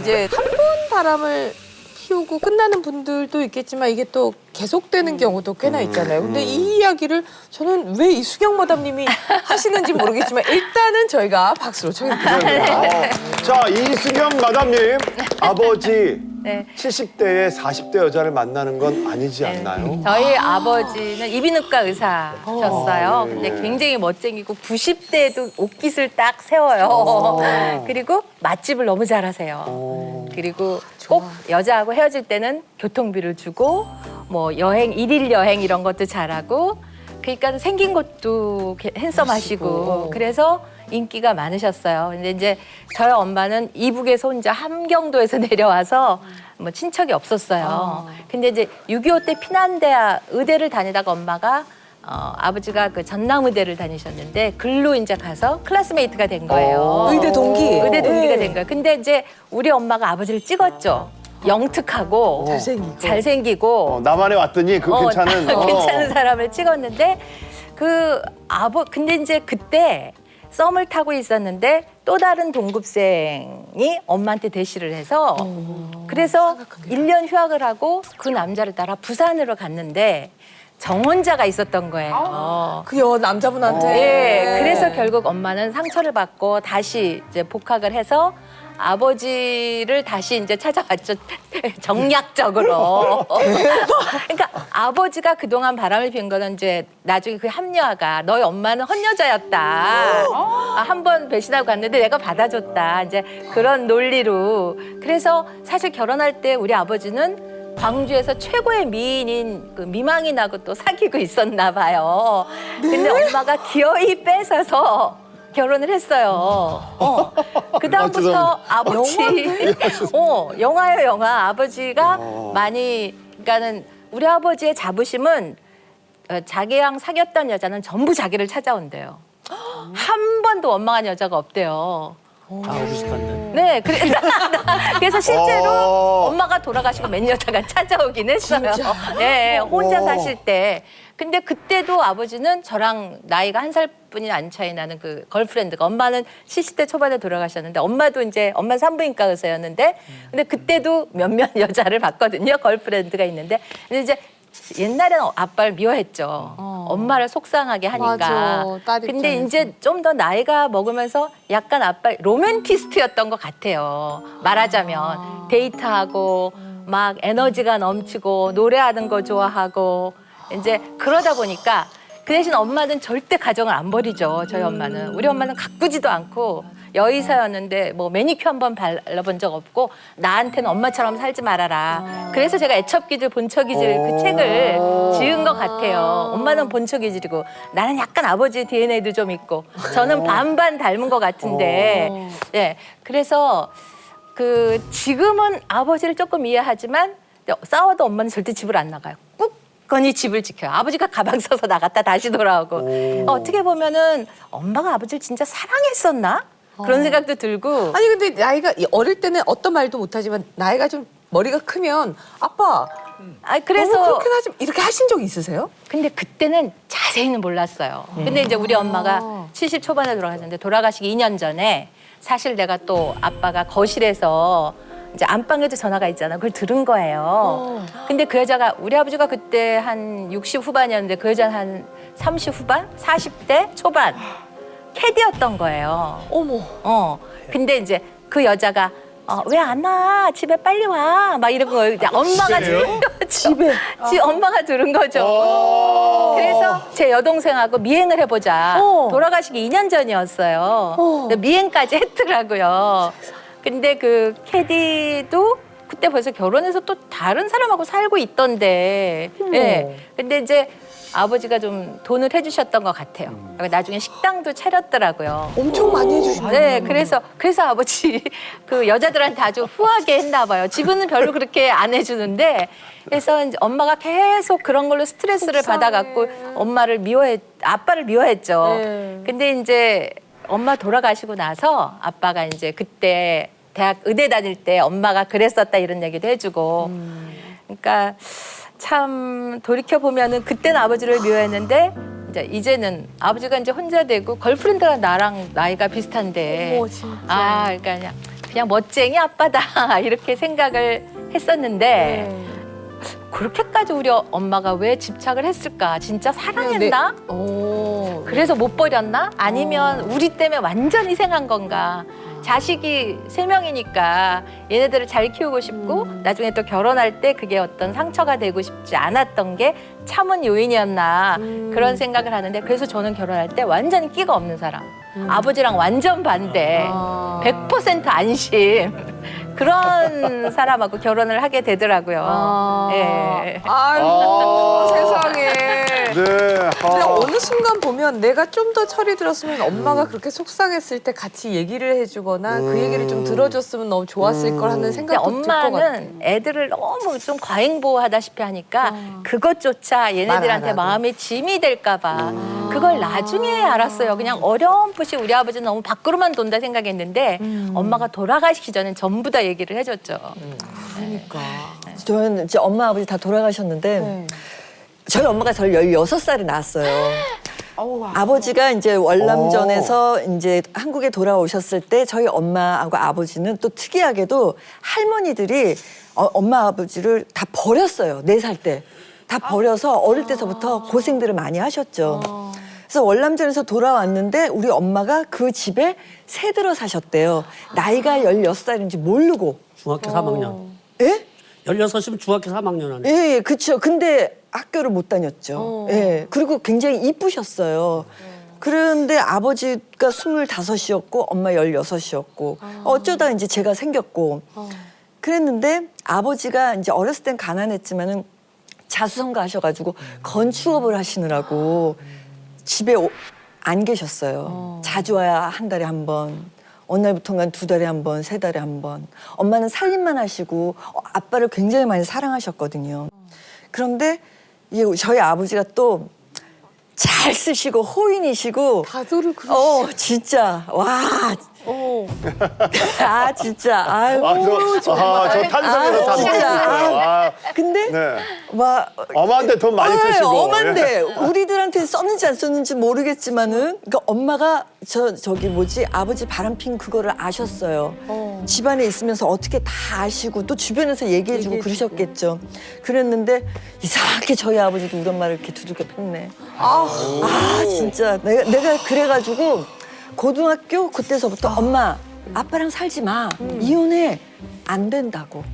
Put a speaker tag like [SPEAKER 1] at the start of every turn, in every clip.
[SPEAKER 1] 이제 한 번 바람을 피우고 끝나는 분들도 있겠지만 이게 또 계속되는 경우도 꽤나 있잖아요. 근데 이 이야기를 저는 왜 이수경 마담님이 하시는지 모르겠지만 일단은 저희가 박수로 청해드립니다.
[SPEAKER 2] 어. 자, 이수경 마담님, 아버지
[SPEAKER 3] 네.
[SPEAKER 2] 70대에 40대 여자를 만나는 건 아니지 않나요?
[SPEAKER 3] 저희 아버지는 이비인후과 의사셨어요.
[SPEAKER 2] 어, 예.
[SPEAKER 3] 근데 굉장히 멋쟁이고 90대에도 옷깃을 딱 세워요.
[SPEAKER 2] 어.
[SPEAKER 3] 그리고 맛집을 너무 잘하세요. 그리고 꼭 여자하고 헤어질 때는 교통비를 주고 뭐 여행 일일 여행 이런 것도 잘하고 그러니까 생긴 것도 게- 핸섬하시고 그래서 인기가 많으셨어요. 근데 이제 저희 엄마는 이북에서 혼자 함경도에서 내려와서 뭐 친척이 없었어요. 근데 이제 6.25 때 피난대학 의대를 다니다가 엄마가 어, 아버지가 그 전남 의대를 다니셨는데 글로 이제 가서 클래스메이트가 된 거예요.
[SPEAKER 1] 의대 동기.
[SPEAKER 3] 동기가
[SPEAKER 1] 네.
[SPEAKER 3] 된 거예요. 근데 이제 우리 엄마가 아버지를 찍었죠. 영특하고
[SPEAKER 1] 잘생기고.
[SPEAKER 3] 잘생기고
[SPEAKER 2] 어, 남한에 왔더니 그
[SPEAKER 3] 어,
[SPEAKER 2] 괜찮은. 어.
[SPEAKER 3] 괜찮은 사람을 찍었는데 그 아버 근데 이제 그때 썸을 타고 있었는데 또 다른 동급생이 엄마한테 대시를 해서 그래서 일 년 휴학을 하고 그 남자를 따라 부산으로 갔는데 정혼자가 있었던 거예요.
[SPEAKER 1] 그여 남자분한테.
[SPEAKER 3] 예, 그래서 결국 엄마는 상처를 받고 다시 이제 복학을 해서 아버지를 다시 이제 찾아왔죠. 정략적으로. 그러니까 아버지가 그동안 바람을 핀 거는 이제 나중에 그 합리화가 너희 엄마는 헛여자였다. 아, 한번 배신하고 갔는데 내가 받아줬다. 이제 그런 논리로. 그래서 사실 결혼할 때 우리 아버지는 광주에서 최고의 미인인 그 미망인하고 또 사귀고 있었나 봐요. 근데 엄마가 기어이 뺏어서 결혼을 했어요. 어. 그다음부터 아버지 어, 영화요, 영화. 아버지가 많이 그러니까는 우리 아버지의 자부심은 어, 자기랑 사귀었던 여자는 전부 자기를 찾아온대요. 한 번도 원망한 여자가 없대요.
[SPEAKER 4] 아, 비슷한데.
[SPEAKER 3] 네, 그래, 그래서 실제로
[SPEAKER 2] 어.
[SPEAKER 3] 엄마가 돌아가시고 몇 여자가 찾아오긴 했어요. 예, 예, 혼자
[SPEAKER 2] 어.
[SPEAKER 3] 사실 때. 근데 그때도 아버지는 저랑 나이가 한 살뿐이 안 차이 나는 그 걸프렌드가 엄마는 70대 초반에 돌아가셨는데 엄마도 이제 엄마 산부인과 의사였는데 근데 그때도 몇몇 여자를 봤거든요. 걸프렌드가 있는데 근데 이제 옛날에는 아빠를 미워했죠. 엄마를 속상하게 하니까.
[SPEAKER 1] 맞아, 딸
[SPEAKER 3] 근데
[SPEAKER 1] 입장에서.
[SPEAKER 3] 이제 좀 더 나이가 먹으면서 약간 아빠 로맨티스트였던 것 같아요. 말하자면 데이트하고 막 에너지가 넘치고 노래하는 거 좋아하고 이제 그러다 보니까 그 대신 엄마는 절대 가정을 안 버리죠. 저희 엄마는 우리 엄마는 가꾸지도 않고 여의사였는데 뭐 매니큐 한번 발라본 적 없고 나한테는 엄마처럼 살지 말아라. 그래서 제가 애첩기질 본척기질 그
[SPEAKER 2] 오.
[SPEAKER 3] 책을 지은 것 같아요. 엄마는 본척기질이고 나는 약간 아버지 DNA도 좀 있고 저는 반반 닮은 것 같은데 예 그래서 그 지금은 아버지를 조금 이해하지만 싸워도 엄마는 절대 집을 안 나가요. 꾹건이 집을 지켜요. 아버지가 가방 써서 나갔다 다시 돌아오고
[SPEAKER 2] 오.
[SPEAKER 3] 어떻게 보면은 엄마가 아버지를 진짜 사랑했었나 그런 생각도 들고
[SPEAKER 1] 아니 근데 나이가 이- 어릴 때는 어떤 말도 못하지만 나이가 좀 머리가 크면 아빠
[SPEAKER 3] 아
[SPEAKER 1] 그래서
[SPEAKER 3] 그래서
[SPEAKER 1] 그렇게 하지 이렇게 하신 적 있으세요?
[SPEAKER 3] 근데 그때는 자세히는 몰랐어요. 근데 이제 우리 엄마가 70 초반에 돌아가셨는데 돌아가시기 2년 전에 사실 내가 또 아빠가 거실에서 이제 안방에도 전화가 있잖아. 그걸 들은 거예요. 근데 그 여자가 우리 아버지가 그때 한 60 후반이었는데 그 여자는 한 30 후반, 40대 초반 캐디였던 거예요.
[SPEAKER 1] 어머.
[SPEAKER 3] 어. 근데 이제 그 여자가 어, 왜 안 와? 집에 빨리 와. 막 이런 거 이제 엄마가 들은 거죠. 집에. 지 엄마가 들은 거죠.
[SPEAKER 2] 어.
[SPEAKER 3] 그래서 제 여동생하고 미행을 해보자.
[SPEAKER 1] 어.
[SPEAKER 3] 돌아가시기 2년 전이었어요.
[SPEAKER 1] 어.
[SPEAKER 3] 근데 미행까지 했더라고요. 근데 그 캐디도 그때 벌써 결혼해서 또 다른 사람하고 살고 있던데. 예. 근데 이제 아버지가 좀 돈을 해주셨던 것 같아요. 그러니까 나중에 식당도 차렸더라고요.
[SPEAKER 1] 엄청 많이 해주시네.
[SPEAKER 3] 네, 그래서 그래서 아버지 그 여자들한테 아주 후하게 했나 봐요. 집은 별로 그렇게 안 해주는데 그래서 이제 엄마가 계속 그런 걸로 스트레스를. 받아갖고 엄마를 미워했 아빠를 미워했죠.
[SPEAKER 1] 네.
[SPEAKER 3] 근데 이제 엄마 돌아가시고 나서 아빠가 이제 그때 대학 의대 다닐 때 엄마가 그랬었다 이런 얘기도 해주고 그러니까 참 돌이켜 보면은 그때는 아버지를 미워했는데 이제 이제는 아버지가 이제 혼자 되고 걸프렌드가 나랑 나이가 비슷한데
[SPEAKER 1] 어머, 진짜.
[SPEAKER 3] 아 그러니까 그냥 그냥 멋쟁이 아빠다 이렇게 생각을 했었는데 그렇게까지 우리 엄마가 왜 집착을 했을까? 진짜 사랑했나?
[SPEAKER 1] 오.
[SPEAKER 3] 그래서 못 버렸나? 아니면 우리 때문에 완전히 생한 건가? 자식이 세 명이니까 얘네들을 잘 키우고 싶고 나중에 또 결혼할 때 그게 어떤 상처가 되고 싶지 않았던 게 참은 요인이었나 그런 생각을 하는데 그래서 저는 결혼할 때 완전히 끼가 없는 사람. 아버지랑 완전 반대.
[SPEAKER 1] 아.
[SPEAKER 3] 100% 안심 그런 사람하고 결혼을 하게 되더라고요.
[SPEAKER 1] 아.
[SPEAKER 3] 예.
[SPEAKER 1] 아이고
[SPEAKER 2] 아.
[SPEAKER 1] 세상에.
[SPEAKER 2] 네.
[SPEAKER 1] 근데
[SPEAKER 2] 아.
[SPEAKER 1] 어느 순간 보면 내가 좀 더 철이 들었으면 엄마가 그렇게 속상했을 때 같이 얘기를 해주거나 그 얘기를 좀 들어줬으면 너무 좋았을 걸 하는
[SPEAKER 3] 근데
[SPEAKER 1] 생각도 들 것 같아.
[SPEAKER 3] 엄마는 애들을 너무 좀 과잉보호하다시피 하니까 그것조차 얘네들한테
[SPEAKER 1] 하고.
[SPEAKER 3] 마음의 짐이 될까봐 그걸 나중에 알았어요. 그냥 어렴풋이 우리 아버지는 너무 밖으로만 돈다 생각했는데 엄마가 돌아가시기 전엔 전부 다 얘기를 해줬죠.
[SPEAKER 1] 그러니까.
[SPEAKER 4] 저는 이제 엄마 아버지 다 돌아가셨는데
[SPEAKER 1] 네.
[SPEAKER 4] 저희 엄마가 저를 16살에 낳았어요.
[SPEAKER 1] 아.
[SPEAKER 4] 아버지가 이제 월남전에서 이제 한국에 돌아오셨을 때 저희 엄마하고 아버지는 또 특이하게도 할머니들이 어, 엄마 아버지를 다 버렸어요. 네 살 때. 다 버려서 어릴 때서부터 고생들을 많이 하셨죠. 그래서 월남전에서 돌아왔는데 우리 엄마가 그 집에 새들어 사셨대요. 나이가 16살인지 모르고.
[SPEAKER 5] 중학교 3학년.
[SPEAKER 4] 예?
[SPEAKER 5] 16이면 중학교 3학년 안에.
[SPEAKER 4] 예, 예, 그쵸. 근데 학교를 못 다녔죠.
[SPEAKER 1] 어.
[SPEAKER 4] 예. 그리고 굉장히 이쁘셨어요. 그런데 아버지가 25이었고 엄마 16이었고 어쩌다 이제 제가 생겼고 그랬는데 아버지가 이제 어렸을 땐 가난했지만은 자수성가 하셔가지고 건축업을 하시느라고 집에 오- 안 계셨어요. 자주 와야 한 달에 한 번. 어느 날부턴가 두 달에 한 번, 세 달에 한 번. 엄마는 살림만 하시고 어, 아빠를 굉장히 많이 사랑하셨거든요. 그런데 이게 저희 아버지가 또 잘 쓰시고 호인이시고
[SPEAKER 1] 다도를 그러.
[SPEAKER 4] 어 진짜 와.
[SPEAKER 1] 어.
[SPEAKER 4] 아 진짜 아이고
[SPEAKER 2] 아, 저, 아, 저 탄성에서 다
[SPEAKER 4] 아, 진짜. 근데
[SPEAKER 2] 네.
[SPEAKER 4] 와
[SPEAKER 2] 엄한테 돈 많이
[SPEAKER 4] 네,
[SPEAKER 2] 쓰시고.
[SPEAKER 4] 엄한데 우리들한테 썼는지 안 썼는지 모르겠지만은 그러니까 엄마가 저 저기 뭐지 아버지 바람핀 그거를 아셨어요. 집안에 있으면서 어떻게 다 아시고 또 주변에서 얘기해주고 그러셨겠죠. 그랬는데 이상하게 저희 아버지도 우리 엄마를 이렇게 두들겨 팼네. 아, 진짜 내가 내가 그래가지고 고등학교 그때서부터 엄마 아빠랑 살지 마 이혼해 안 된다고.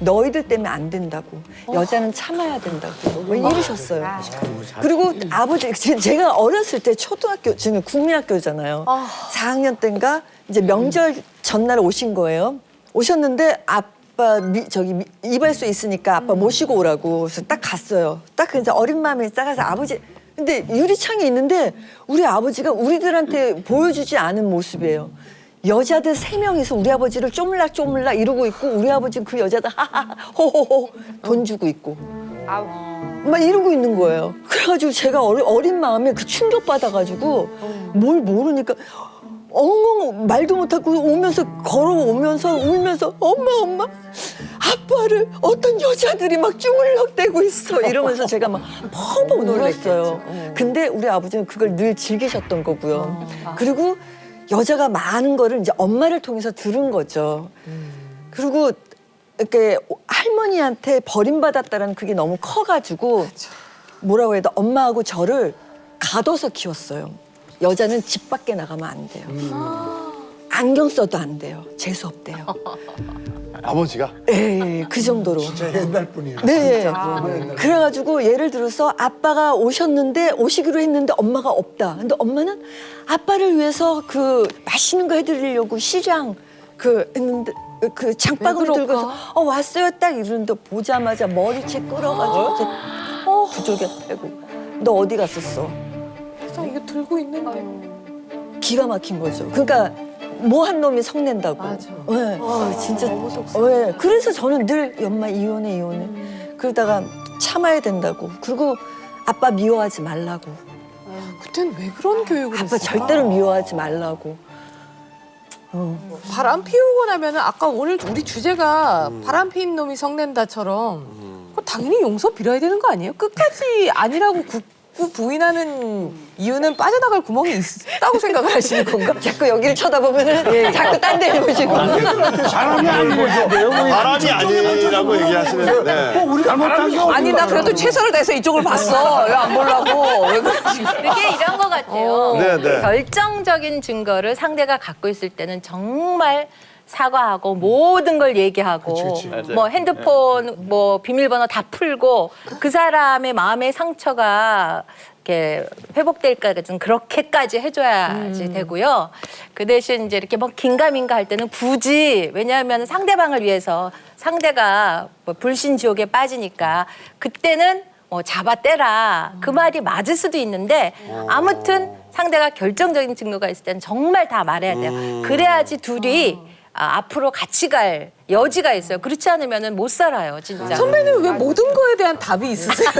[SPEAKER 4] 너희들 때문에 안 된다고. 여자는 참아야 된다고. 왜 이러셨어요. 그리고 아버지, 제- 제가 어렸을 때 초등학교, 지금 국민학교잖아요. 4학년 때인가 이제 명절 전날 오신 거예요. 오셨는데 아빠 미, 저기 미- 이발소 있으니까 아빠 모시고 오라고 그래서 딱 갔어요. 딱 이제 어린 마음에 따가서 아버지 근데 유리창이 있는데 우리 아버지가 우리들한테 보여주지 않은 모습이에요. 여자들 세 명이서 우리 아버지를 쪼물락 쪼물락 이러고 있고 우리 아버지는 그 여자들 하하하 호호호 돈 주고 있고 막 이러고 있는 거예요. 그래가지고 제가 어리, 어린 마음에 그 충격 받아가지고 뭘 모르니까 엉엉 말도 못하고 오면서 걸어오면서 울면서 엄마 엄마 아빠를 어떤 여자들이 막 주물럭대고 있어 이러면서 제가 막 펑펑 놀랐어요. 근데 우리 아버지는 그걸 늘 즐기셨던 거고요. 그리고 여자가 많은 거를 이제 엄마를 통해서 들은 거죠. 그리고 이렇게 할머니한테 버림받았다는 그게 너무 커가지고 뭐라고 해야 돼 엄마하고 저를 가둬서 키웠어요. 여자는 집 밖에 나가면 안 돼요. 안경 써도 안 돼요. 재수 없대요.
[SPEAKER 2] 아버지가
[SPEAKER 4] 예, 그 정도로.
[SPEAKER 6] 진짜 옛날 분이에요.
[SPEAKER 4] 네. 그래가지고 예를 들어서 아빠가 오셨는데 오시기로 했는데 엄마가 없다. 근데 엄마는 아빠를 위해서 그 맛있는 거 해드리려고 시장 그 했는데 그 장바구니
[SPEAKER 1] 왜
[SPEAKER 4] 들고서
[SPEAKER 1] 그럴까?
[SPEAKER 4] 어 왔어요 딱 이러는데 보자마자 머리채 끌어가지고 이제 어 부족에 빼고 너 어디 갔었어?
[SPEAKER 1] 세상 이거 들고 있는데.
[SPEAKER 4] 기가 막힌 거죠. 그러니까 뭐한 놈이 성낸다고.
[SPEAKER 1] 맞아.
[SPEAKER 4] 네. 아, 진짜.
[SPEAKER 1] 너무 속상해.
[SPEAKER 4] 네. 그래서 저는 늘 엄마 이혼해 이혼해. 그러다가 참아야 된다고. 그리고 아빠 미워하지 말라고.
[SPEAKER 1] 그땐 왜 그런 교육을
[SPEAKER 4] 아빠
[SPEAKER 1] 했을까?
[SPEAKER 4] 절대로 미워하지 말라고. 어.
[SPEAKER 1] 바람 피우고 나면은 아까 오늘 우리 주제가 바람 피운 놈이 성낸다처럼 그거 당연히 용서 빌어야 되는 거 아니에요? 끝까지 아니라고 굳고 부인하는 이유는 빠져나갈 구멍이 있다고 생각을 하시는 건가?
[SPEAKER 4] 자꾸 여기를 쳐다보면은 자꾸 딴 데를 보시고.
[SPEAKER 6] 사람이 아니고
[SPEAKER 2] 바람이 아니라고 얘기하시는. 네.
[SPEAKER 6] 꼭 우리 잘못한 게
[SPEAKER 1] 아니 나 그래도 최선을 다해서 이쪽을 봤어. 왜 안 보려고? 왜 그러지?
[SPEAKER 3] 그게 이런 것 같아요.
[SPEAKER 2] 네, 네.
[SPEAKER 3] 결정적인 증거를 상대가 갖고 있을 때는 정말 사과하고 모든 걸 얘기하고 뭐 핸드폰 뭐 비밀번호 다 풀고 그 사람의 마음의 상처가 이렇게 회복될까지 그렇게까지 해줘야지 되고요. 그 대신 이제 이렇게 뭐 긴가민가 할 때는 굳이 왜냐하면 상대방을 위해서 상대가 뭐 불신 지옥에 빠지니까 그때는 뭐 잡아 떼라. 그 말이 맞을 수도 있는데 아무튼 상대가 결정적인 증거가 있을 때는 정말 다 말해야 돼요. 그래야지 둘이 아, 앞으로 같이 갈 여지가 있어요. 그렇지 않으면은 못 살아요, 진짜.
[SPEAKER 1] 선배님 왜 모든 거에 대한 답이 있으세요?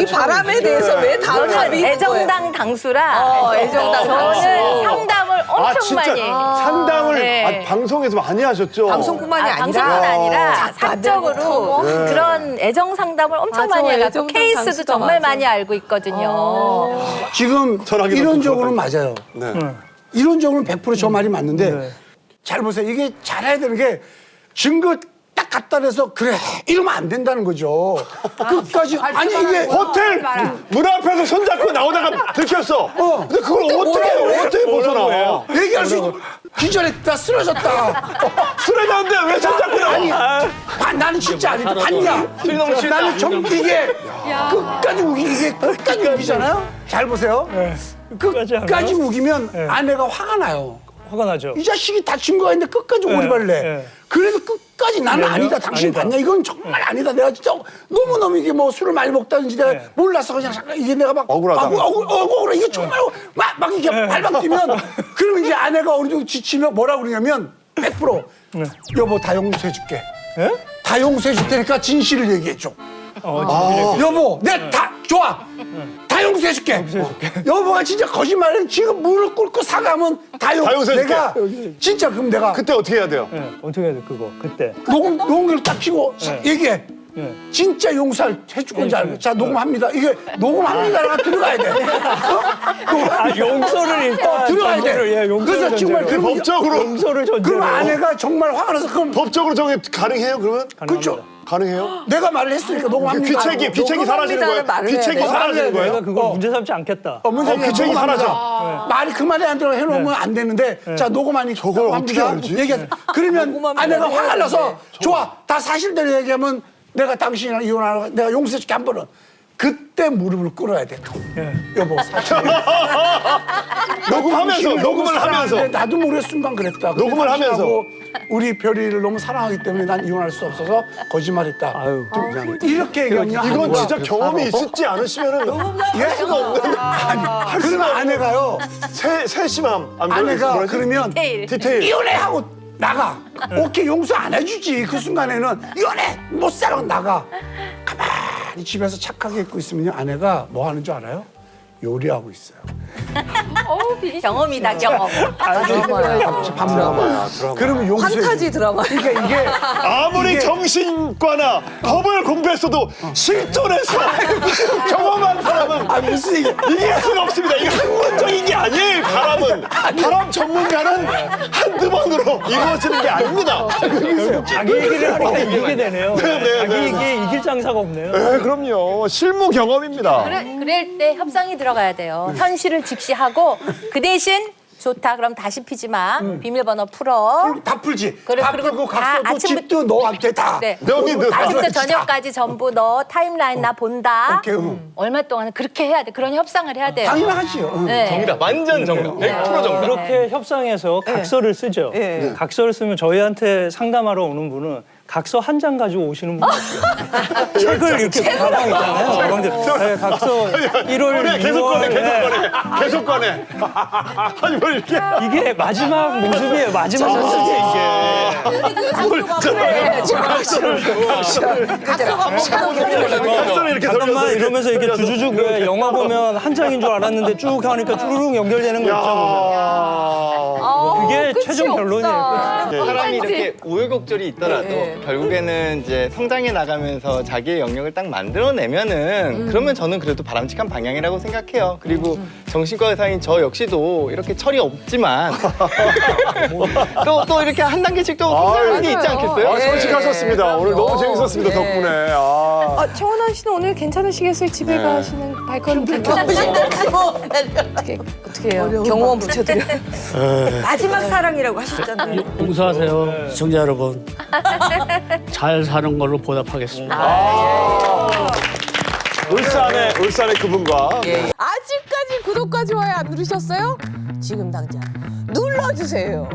[SPEAKER 1] 이 바람에 대해서 왜다 답이 있는 거예요?
[SPEAKER 3] 애정당 당수라
[SPEAKER 1] 어, 애정당 당수.
[SPEAKER 3] 저는 상담을 엄청
[SPEAKER 2] 아 진짜
[SPEAKER 3] 많이
[SPEAKER 2] 상담을
[SPEAKER 3] 네.
[SPEAKER 2] 아, 방송에서 많이 하셨죠.
[SPEAKER 1] 방송뿐만이
[SPEAKER 3] 아,
[SPEAKER 1] 아니라
[SPEAKER 3] 방송뿐 아니라 사적으로
[SPEAKER 2] 네.
[SPEAKER 3] 그런 애정 상담을 엄청
[SPEAKER 1] 맞아,
[SPEAKER 3] 많이
[SPEAKER 1] 애정당
[SPEAKER 3] 케이스도 정말
[SPEAKER 1] 맞아.
[SPEAKER 3] 많이 알고 있거든요.
[SPEAKER 6] 지금
[SPEAKER 2] 전화기
[SPEAKER 6] 이론적으로는 맞아요.
[SPEAKER 2] 네.
[SPEAKER 6] 이론적으로는 100%저 말이 맞는데 잘 보세요. 이게 잘해야 되는 게 증거 딱 갖다 대서 그래 이러면 안 된다는 거죠. 끝까지 아니 이게
[SPEAKER 2] 호텔 문 앞에서 손잡고 나오다가 들켰어. 근데 그걸 어떻게 어떻게 벗어나?
[SPEAKER 6] 얘기할 수 있고 기절했다 쓰러졌다.
[SPEAKER 2] 쓰러졌는데 왜 손잡고 나와?
[SPEAKER 6] 반, 나는 진짜 아니다. 봤냐? 나는 정 이게 끝까지 우기 이게 끝까지 우기잖아요. 잘 보세요. 끝까지 우기면 아내가 화가 나요.
[SPEAKER 7] 화가 나죠.
[SPEAKER 6] 이 자식이 다 증거가 있는데 끝까지 오리발래.
[SPEAKER 7] 네.
[SPEAKER 6] 그래도 끝까지 나는
[SPEAKER 7] 그래요?
[SPEAKER 6] 아니다. 당신
[SPEAKER 7] 아니다.
[SPEAKER 6] 봤냐? 이건 정말 아니다. 내가 진짜 너무너무 이게 뭐 술을 많이 먹다든지 내가
[SPEAKER 7] 네.
[SPEAKER 6] 몰라서 그냥 잠깐 이게 내가 막
[SPEAKER 2] 억울하다.
[SPEAKER 6] 아, 억울, 억울해. 이게 정말 막, 막 이게
[SPEAKER 7] 네.
[SPEAKER 6] 발박 뛰면 그러면 이제 아내가 어느 정도 지치면 뭐라 그러냐면 100%
[SPEAKER 7] 네.
[SPEAKER 6] 여보 다 용서해줄게.
[SPEAKER 7] 예?
[SPEAKER 6] 다 용서해줄 테니까 진실을 얘기해줘.
[SPEAKER 7] 어,
[SPEAKER 6] 여보, 내가 다 좋아. 다 용서해줄게. 여보가 진짜 거짓말해. 지금 무릎 꿇고 사과하면 다, 용,
[SPEAKER 2] 다 용서해줄게.
[SPEAKER 6] 내가 진짜 그럼 내가
[SPEAKER 2] 그때 어떻게 해야 돼요?
[SPEAKER 7] 예, 어떻게 해야 돼 그거 그때.
[SPEAKER 6] 녹음 녹음을 딱 키고 사- 얘기해.
[SPEAKER 7] 예.
[SPEAKER 6] 진짜 용서를 해줄 건지 알고. 자 녹음합니다. 이게 녹음합니다가 들어가야 돼. 어?
[SPEAKER 7] 아 용서를 일단
[SPEAKER 6] 어, 들어가야 돼.
[SPEAKER 7] 전제로, 예, 용서를
[SPEAKER 6] 그래서 정말
[SPEAKER 7] 전제로.
[SPEAKER 6] 그럼
[SPEAKER 2] 법적으로
[SPEAKER 7] 용서를 전제로.
[SPEAKER 6] 그럼 아내가 정말 화가 나서 그럼
[SPEAKER 2] 법적으로 저게 가능해요? 그러면
[SPEAKER 6] 그렇죠.
[SPEAKER 2] 가능해요?
[SPEAKER 6] 내가 말을 했으니까 녹음합니다.
[SPEAKER 2] 귀책이 귀책이 사라지는 거예요.
[SPEAKER 1] 녹음합니다는 말을 해야
[SPEAKER 2] 귀책이
[SPEAKER 1] 돼요.
[SPEAKER 2] 사라지는
[SPEAKER 7] 내가
[SPEAKER 2] 거예요.
[SPEAKER 7] 그걸
[SPEAKER 6] 어.
[SPEAKER 7] 문제 삼지 않겠다.
[SPEAKER 6] 어, 문제
[SPEAKER 2] 어, 귀책이 사라져.
[SPEAKER 6] 말이 그 말이 안 들어 해놓으면
[SPEAKER 7] 네.
[SPEAKER 6] 안 되는데 자 녹음하니
[SPEAKER 2] 저걸 어떻게
[SPEAKER 6] 합니다.
[SPEAKER 2] 알지?
[SPEAKER 6] 얘기해. 그러면. 아내가 화가 나서. 좋아 다 사실대로 얘기하면 내가 당신이랑 이혼하고 내가 용서해줄게 한 번은 그때 무릎을 꿇어야 돼.
[SPEAKER 7] 예.
[SPEAKER 6] 여보 사실
[SPEAKER 2] 녹음하면서 녹음을 하면서
[SPEAKER 6] 나도 모르는 순간 그랬다. 근데
[SPEAKER 2] 녹음을 하면서.
[SPEAKER 6] 당신하고 우리 별이를 너무 사랑하기 때문에 난 이혼할 수 없어서 거짓말했다.
[SPEAKER 7] 아유.
[SPEAKER 6] 이렇게 얘기하면
[SPEAKER 2] 이건. 진짜 경험이 있었지 않으시면은
[SPEAKER 6] 할 수가 없는 아니 그러면 아내가요
[SPEAKER 2] 세 세심함 안
[SPEAKER 6] 아내가? 그러면
[SPEAKER 3] 디테일.
[SPEAKER 2] 디테일
[SPEAKER 6] 이혼해 하고 나가. 오케이 용서 안 해주지. 그 순간에는 이혼해 못 살아 나가. 가만히 집에서 착하게 있고 있으면 아내가 뭐 하는 줄 알아요? 요리하고 있어요.
[SPEAKER 3] 경험이다 경험.
[SPEAKER 6] 밥 먹어. 그러면 용서해.
[SPEAKER 1] 판타지 드라마.
[SPEAKER 6] 그러니까 이게
[SPEAKER 2] 아무리
[SPEAKER 6] 이게-
[SPEAKER 2] 정신과나 법을 공부했어도 실존해서 경험한 사람은
[SPEAKER 6] 아 무슨 얘기?
[SPEAKER 2] 이길 수가 없습니다. 이게 학문적인 게 아니에요. 바람은 바람 전문가는 한두 번으로 이루어지는 게 아닙니다.
[SPEAKER 7] 자기 얘기를 하니까 이기게 되네요.
[SPEAKER 2] 네, 네,
[SPEAKER 7] 자기
[SPEAKER 2] 네.
[SPEAKER 7] 얘기에 이길 장사가 없네요.
[SPEAKER 2] 네, 그럼요. 실무 경험입니다.
[SPEAKER 3] 그래, 그럴 때 협상이 들어가야 돼요. 현실을 직시하고 그 대신 좋다 그럼 다시 피지 마. 비밀번호 풀어.
[SPEAKER 6] 다 풀지.
[SPEAKER 3] 그래,
[SPEAKER 6] 다
[SPEAKER 3] 그리고
[SPEAKER 6] 풀고
[SPEAKER 3] 다
[SPEAKER 6] 각서도
[SPEAKER 3] 아침부터-
[SPEAKER 6] 집도 너한테 다.
[SPEAKER 3] 네.
[SPEAKER 2] 여기 너
[SPEAKER 3] 아침부터
[SPEAKER 6] 다
[SPEAKER 3] 저녁까지 전부 너 타임라인 나 본다.
[SPEAKER 6] 오케이, 응.
[SPEAKER 3] 얼마 동안 그렇게 해야 돼. 그런 협상을 해야 돼요.
[SPEAKER 6] 당연하지요. 응.
[SPEAKER 3] 네.
[SPEAKER 8] 정답 완전 정답 100% 정답
[SPEAKER 7] 그렇게 협상해서 각서를 쓰죠. 각서를 쓰면 저희한테 상담하러 오는 분은 각서 한 장 가지고 오시는 분이 있어요. 책을 이렇게 가방 있잖아요. 가방들. 네, 각서 1월,
[SPEAKER 2] 꺼내, 계속 꺼내,
[SPEAKER 7] 6월.
[SPEAKER 2] 계속 꺼내, 계속 꺼내. 아니 뭐 이렇게
[SPEAKER 7] 이게 마지막 모습이에요. 마지막 모습이
[SPEAKER 2] 각서를 이렇게
[SPEAKER 7] 잠깐만
[SPEAKER 2] 돌려서
[SPEAKER 7] 이러면서 이렇게 주주죽 왜 영화 보면 한 장인 줄 알았는데 쭉 하니까 쭈루룩 연결되는 거 있죠.
[SPEAKER 2] 아,
[SPEAKER 7] 그게
[SPEAKER 1] 끝이
[SPEAKER 7] 최종. 결론이에요.
[SPEAKER 8] 사람이 이렇게 우여곡절이 있더라도
[SPEAKER 1] 네.
[SPEAKER 8] 결국에는 이제 성장해 나가면서 자기의 영역을 딱 만들어내면은 그러면 저는 그래도 바람직한 방향이라고 생각해요. 그리고 정신과 의사인 저 역시도 이렇게 철이 없지만 또, 또 이렇게 한 단계씩 또 성장하는 게 있지
[SPEAKER 1] 맞아요.
[SPEAKER 8] 않겠어요?
[SPEAKER 2] 아, 솔직하셨습니다. 오늘 너무 재밌었습니다,
[SPEAKER 1] 네.
[SPEAKER 2] 덕분에. 아.
[SPEAKER 1] 아, 청원아 씨는 오늘 괜찮으시겠어요? 집에
[SPEAKER 2] 네.
[SPEAKER 1] 가시는 발걸음 괜찮으세요? 어떻게 어떻게 해요? 경호원 붙여드려.
[SPEAKER 4] 마지막 사랑이라고 하셨잖아요.
[SPEAKER 5] 용서하세요, 시청자 여러분. 잘 사는 걸로 보답하겠습니다.
[SPEAKER 2] 울산의, 울산의 그분과.
[SPEAKER 1] 아직까지 구독과 좋아요 안 누르셨어요? 지금 당장 눌러주세요.